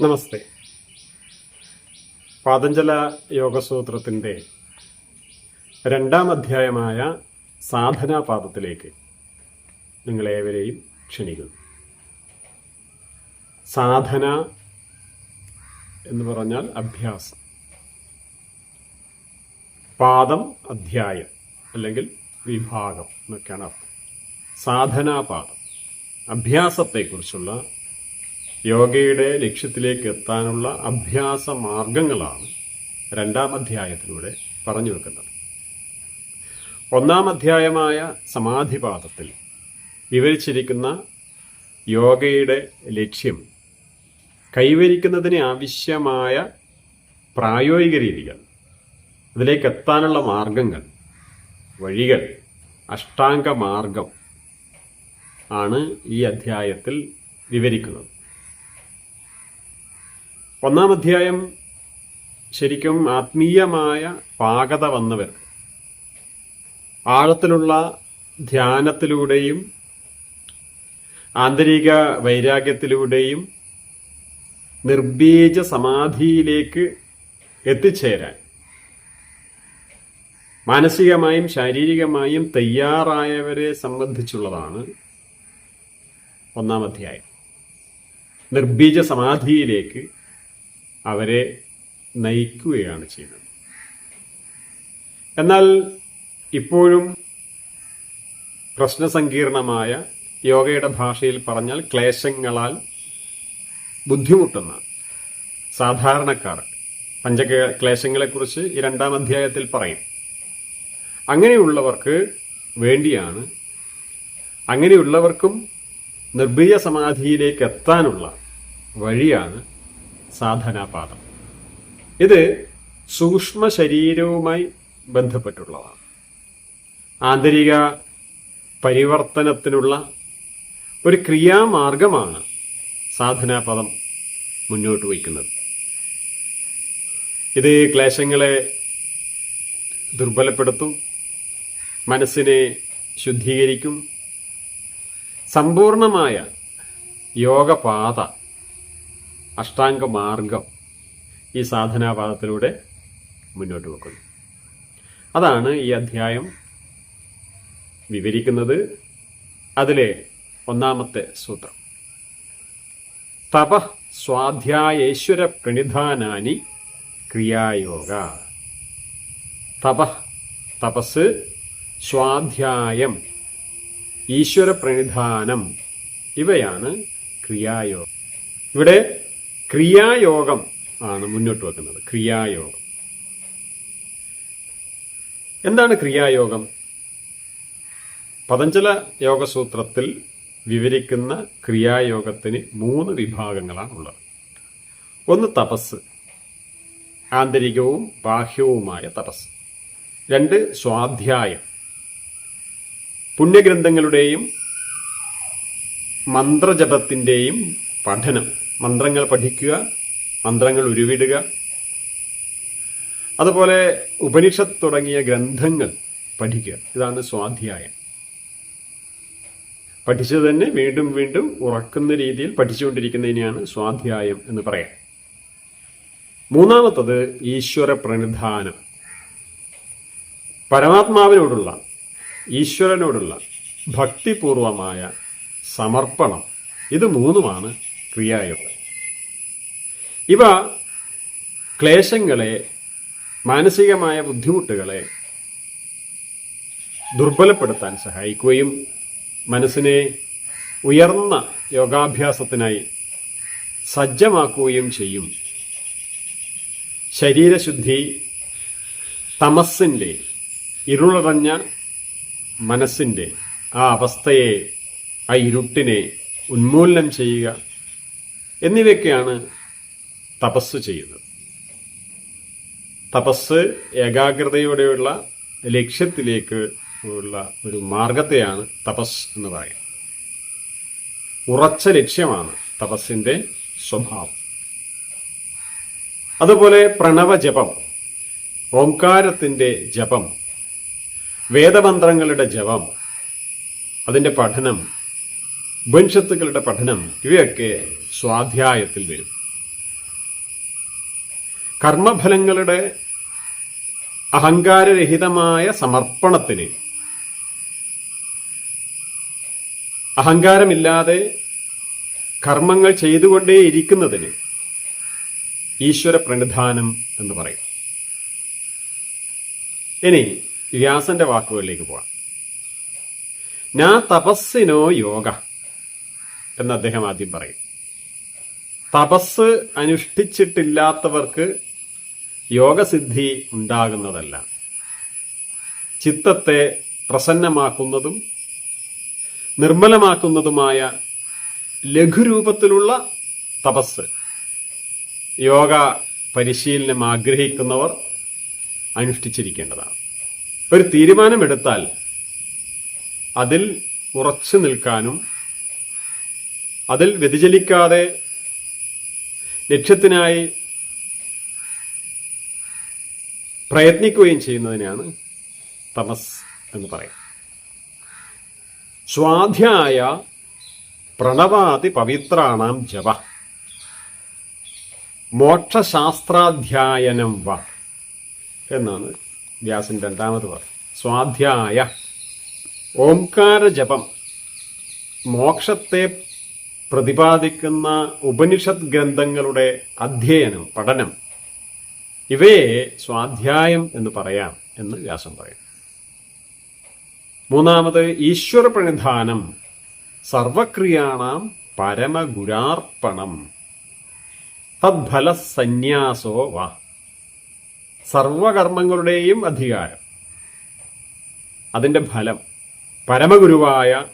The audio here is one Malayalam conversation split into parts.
നമസ്തേ. പാതഞ്ചല യോഗസൂത്രത്തിന്റെ രണ്ടാം അധ്യായമായ സാധനാപാദത്തിലേക്ക് നിങ്ങളേവരെയും ക്ഷണിക്കുന്നു. സാധന എന്ന് പറഞ്ഞാൽ അഭ്യാസം. പാദം അധ്യായം അല്ലെങ്കിൽ വിഭാഗം എന്നൊക്കെയാണ് അർത്ഥം. സാധനാപാദം. അഭ്യാസത്തെക്കുറിച്ചുള്ള യോഗയുടെ ലക്ഷ്യത്തിലേക്ക് എത്താനുള്ള അഭ്യാസ മാർഗങ്ങളാണ് രണ്ടാം അധ്യായത്തിലൂടെ പറഞ്ഞു വെക്കുന്നത്. ഒന്നാം അധ്യായമായ സമാധിപാദത്തിൽ വിവരിച്ചിരിക്കുന്ന യോഗയുടെ ലക്ഷ്യം കൈവരിക്കുന്നതിന് ആവശ്യമായ പ്രായോഗിക രീതികൾ അതിലേക്ക് എത്താനുള്ള മാർഗങ്ങൾ വഴികൾ അഷ്ടാംഗ മാർഗം ആണ് ഈ അധ്യായത്തിൽ വിവരിക്കുന്നത്. ഒന്നാം അധ്യായം ശരിക്കും ആത്മീയമായ പാകത വന്നവർ. ആഴത്തിലുള്ള ധ്യാനത്തിലൂടെയും ആന്തരിക വൈരാഗ്യത്തിലൂടെയും നിർബീജ സമാധിയിലേക്ക് എത്തിച്ചേരാൻ മാനസികമായും ശാരീരികമായും തയ്യാറായവരെ സംബന്ധിച്ചുള്ളതാണ് ഒന്നാം അധ്യായം നിർബീജ സമാധിയിലേക്ക് അവരെ നയിക്കുകയാണ് ചെയ്യുന്നത്. എന്നാൽ ഇപ്പോഴും പ്രശ്നസങ്കീർണമായ യോഗയുടെ ഭാഷയിൽ പറഞ്ഞാൽ ക്ലേശങ്ങളാൽ ബുദ്ധിമുട്ടുന്ന സാധാരണക്കാർ പഞ്ചക ക്ലേശങ്ങളെക്കുറിച്ച് ഈ രണ്ടാം അധ്യായത്തിൽ പറയും. അങ്ങനെയുള്ളവർക്ക് വേണ്ടിയാണ് അങ്ങനെയുള്ളവർക്കും നിർഭയ സമാധിയിലേക്ക് എത്താനുള്ള വഴിയാണ് സാധനാപാദം. ഇത് സൂക്ഷ്മ ശരീരവുമായി ബന്ധപ്പെട്ടുള്ളതാണ്. ആന്തരിക പരിവർത്തനത്തിനുള്ള ഒരു ക്രിയാമാർഗമാണ് സാധനാപദം മുന്നോട്ട് വയ്ക്കുന്നത്. ഇത് ക്ലേശങ്ങളെ ദുർബലപ്പെടുത്തും മനസ്സിനെ ശുദ്ധീകരിക്കും. സമ്പൂർണമായ യോഗപാത അഷ്ടാംഗ മാർഗം ഈ സാധനാപാദത്തിലൂടെ മുന്നോട്ട് വെക്കുന്നു. അതാണ് ഈ അധ്യായം വിവരിക്കുന്നത് അതിലെ ഒന്നാമത്തെ സൂത്രം. തപ സ്വാധ്യായേശ്വര പ്രണിധാനാനി ക്രിയായോഗ. തപ തപസ് സ്വാധ്യായം ഈശ്വര പ്രണിധാനം ഇവയാണ് ക്രിയായോഗം. ഇവിടെ ക്രിയായോഗം ആണ് മുന്നോട്ട് വെക്കുന്നത്. ക്രിയായോഗം. എന്താണ് ക്രിയായോഗം? പതഞ്ജല യോഗസൂത്രത്തിൽ വിവരിക്കുന്ന ക്രിയായോഗത്തിന് മൂന്ന് വിഭാഗങ്ങളാണ് ഉള്ളത്. ഒന്ന് തപസ് ആന്തരികവും ബാഹ്യവുമായ തപസ്. രണ്ട് സ്വാധ്യായം. പുണ്യഗ്രന്ഥങ്ങളുടെയും മന്ത്രജപത്തിന്റെയും പഠനം. മന്ത്രങ്ങൾ പഠിക്കുക മന്ത്രങ്ങൾ ഉരുവിടുക. അതുപോലെ ഉപനിഷത്ത് തുടങ്ങിയ ഗ്രന്ഥങ്ങൾ പഠിക്കുക. ഇതാണ് സ്വാധ്യായം. പഠിച്ചത് തന്നെ വീണ്ടും വീണ്ടും ഉറക്കുന്ന രീതിയിൽ പഠിച്ചുകൊണ്ടിരിക്കുന്നതിനെയാണ് സ്വാധ്യായം എന്ന് പറയാം. മൂന്നാമത്തത് ഈശ്വര പ്രണിധാനം. പരമാത്മാവിനോടുള്ള ഈശ്വരനോടുള്ള ഭക്തിപൂർവമായ സമർപ്പണം. ഇത് മൂന്നുമാണ് ക്രിയായോഗം. ഇവ ക്ലേശങ്ങളെ മാനസികമായ ബുദ്ധിമുട്ടുകളെ ദുർബലപ്പെടുത്താൻ സഹായിക്കുകയും മനസ്സിനെ ഉയർന്ന യോഗാഭ്യാസത്തിനായി സജ്ജമാക്കുകയും ചെയ്യും. ശരീരശുദ്ധി തമസ്സിന്റെ ഇരുളടഞ്ഞ മനസ്സിന്റെ ആ അവസ്ഥയെ ആ ഇരുട്ടിനെ ഉന്മൂലനം ചെയ്യുക എന്നിവയൊക്കെയാണ് തപസ് ചെയ്യുന്നത് തപസ് ഏകാഗ്രതയോടെയുള്ള ലക്ഷ്യത്തിലേക്ക് ഉള്ള ഒരു മാർഗത്തെയാണ് തപസ് എന്ന് പറയുന്നത്. ഉറച്ച ലക്ഷ്യമാണ് തപസ്സിന്റെ സ്വഭാവം. അതുപോലെ പ്രണവജപം ഓംകാരത്തിന്റെ ജപം വേദമന്ത്രങ്ങളുടെ ജപം അതിന്റെ പഠനം ഉപനിഷത്തുക്കളുടെ പഠനം ഇവയൊക്കെ സ്വാധ്യായത്തിൽ വരും. കർമ്മഫലങ്ങളുടെ അഹങ്കാരരഹിതമായ സമർപ്പണത്തിന്. അഹങ്കാരമില്ലാതെ കർമ്മങ്ങൾ ചെയ്തുകൊണ്ടേയിരിക്കുന്നതിന് ഈശ്വര പ്രണിധാനം എന്ന് പറയും. ഇനി വ്യാസന്റെ വാക്കുകളിലേക്ക് പോവാം. ഞാ തപസ്സിനോ യോഗ എന്ന് അദ്ദേഹം ആദ്യം പറയും. തപസ് അനുഷ്ഠിച്ചിട്ടില്ലാത്തവർക്ക് യോഗസിദ്ധി ഉണ്ടാകുന്നതല്ല. ചിത്തത്തെ പ്രസന്നമാക്കുന്നതും നിർമ്മലമാക്കുന്നതുമായ ലഘുരൂപത്തിലുള്ള തപസ്. യോഗ പരിശീലനം ആഗ്രഹിക്കുന്നവർ അനുഷ്ഠിച്ചിരിക്കേണ്ടതാണ്. ഒരു തീരുമാനമെടുത്താൽ അതിൽ ഉറച്ചു നിൽക്കാനും അതിൽ വ്യതിചലിക്കാതെ ലക്ഷ്യത്തിനായി പ്രയത്നിക്കുകയും ചെയ്യുന്നതിനെയാണ് തമസ് എന്ന് പറയും സ്വാധ്യായ പ്രണവാതി പവിത്രാണാം ജപ മോക്ഷശാസ്ത്രാധ്യായനം വ എന്നാണ് വ്യാസൻ രണ്ടാമത് പറയുന്നത് സ്വാധ്യായ ഓംകാര ജപം മോക്ഷത്തെ പ്രതിപാദിക്കുന്ന ഉപനിഷത് ഗ്രന്ഥങ്ങളുടെ അധ്യയനം പഠനം ഇവയെ സ്വാധ്യായം എന്ന് പറയാം എന്ന് വ്യാസം പറയും. മൂന്നാമത് ഈശ്വര പ്രണിധാനം സർവക്രിയാണാം പരമഗുരാർപ്പണം തദ്ഫല സന്യാസോ വ സർവകർമ്മങ്ങളുടെയും അധികാരം. അതിന്റെ ഫലം പരമഗുരുവായ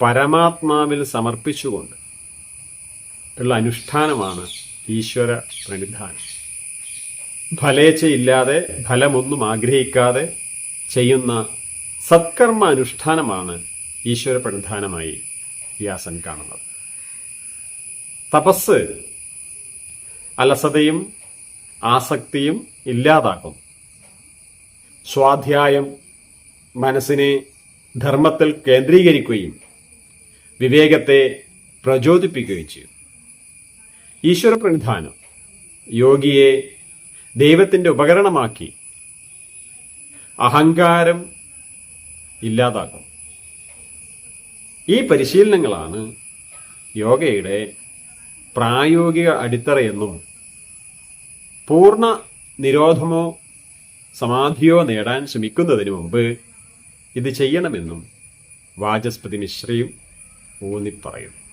പരമാത്മാവിൽ സമർപ്പിച്ചുകൊണ്ട് ഉള്ള അനുഷ്ഠാനമാണ് ഈശ്വര പ്രണിധാനം ഫലേച്ഛയില്ലാതെ ഫലമൊന്നും ആഗ്രഹിക്കാതെ ചെയ്യുന്ന സത്കർമ്മ അനുഷ്ഠാനമാണ് ഈശ്വര പ്രധാനമായി വ്യാസൻ കാണുന്നത്. തപസ് അലസതയും ആസക്തിയും ഇല്ലാതാക്കും. സ്വാധ്യായം മനസ്സിനെ ധർമ്മത്തിൽ കേന്ദ്രീകരിക്കുകയും വിവേകത്തെ പ്രചോദിപ്പിക്കുകയും ചെയ്യും. ഈശ്വര പ്രണിധാനം യോഗിയെ ദൈവത്തിന്റെ ഉപകരണമാക്കി അഹങ്കാരം ഇല്ലാതാക്കും. ഈ പരിശീലനങ്ങളാണ് യോഗയുടെ പ്രായോഗിക അടിത്തറയെന്നും പൂർണ നിരോധമോ സമാധിയോ നേടാൻ ശ്രമിക്കുന്നതിന് മുമ്പ് ഇത് ചെയ്യണമെന്നും വാചസ്പതി മിശ്രയും ഊന്നിപ്പറയുന്നു.